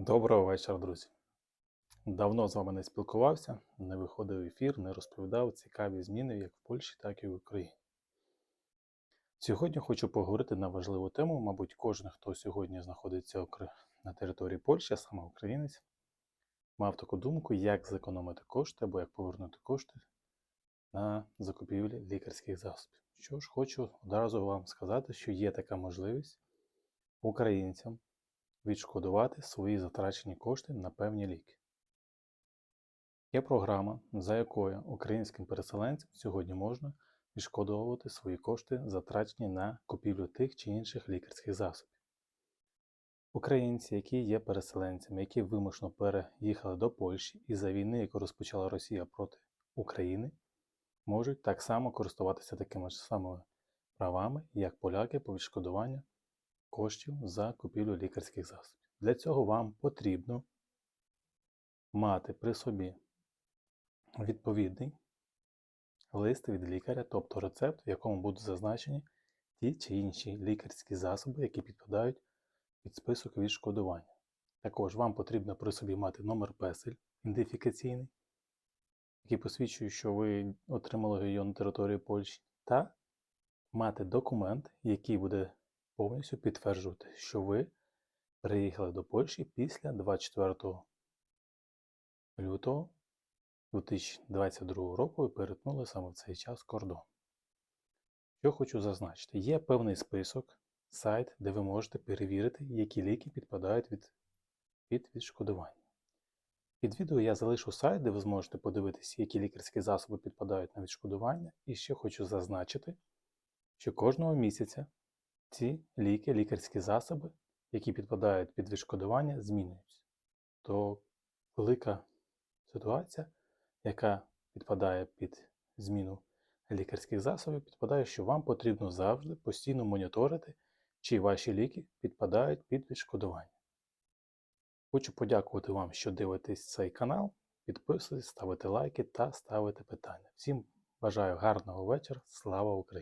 Доброго вечора, друзі. Давно з вами не спілкувався, не виходив ефір, не розповідав цікаві зміни як в Польщі, так і в Україні. Сьогодні хочу поговорити на важливу тему. Мабуть, кожен, хто сьогодні знаходиться на території Польщі, а саме українець, мав таку думку, як зекономити кошти або як повернути кошти на закупівлі лікарських засобів. Що ж, хочу одразу вам сказати, що є така можливість українцям відшкодувати свої затрачені кошти на певні ліки. Є програма, за якою українським переселенцям сьогодні можна відшкодовувати свої кошти, затрачені на купівлю тих чи інших лікарських засобів. Українці, які є переселенцями, які вимушено переїхали до Польщі із-за війни, яку розпочала Росія проти України, можуть так само користуватися такими ж самими правами, як поляки по відшкодуванню коштів за купівлю лікарських засобів. Для цього вам потрібно мати при собі відповідний лист від лікаря, тобто рецепт, в якому будуть зазначені ті чи інші лікарські засоби, які підпадають під список відшкодування. Також вам потрібно при собі мати номер песель ідентифікаційний, який посвідчує, що ви отримали його на території Польщі, та мати документ, який буде повністю підтверджувати, що ви приїхали до Польщі після 24 лютого 2022 року і перетнули саме в цей час кордон. Що хочу зазначити, є певний список, сайт, де ви можете перевірити, які ліки підпадають від, під відшкодування. Під відео я залишу сайт, де ви зможете подивитися, які лікарські засоби підпадають на відшкодування. І ще хочу зазначити, що кожного місяця ці ліки, лікарські засоби, які підпадають під відшкодування, змінюються. То велика ситуація, яка підпадає під зміну лікарських засобів, підпадає, що вам потрібно завжди постійно моніторити, чи ваші ліки підпадають під відшкодування. Хочу подякувати вам, що дивитесь цей канал. Підписуйтесь, ставите лайки та ставите питання. Всім бажаю гарного вечора. Слава Україні!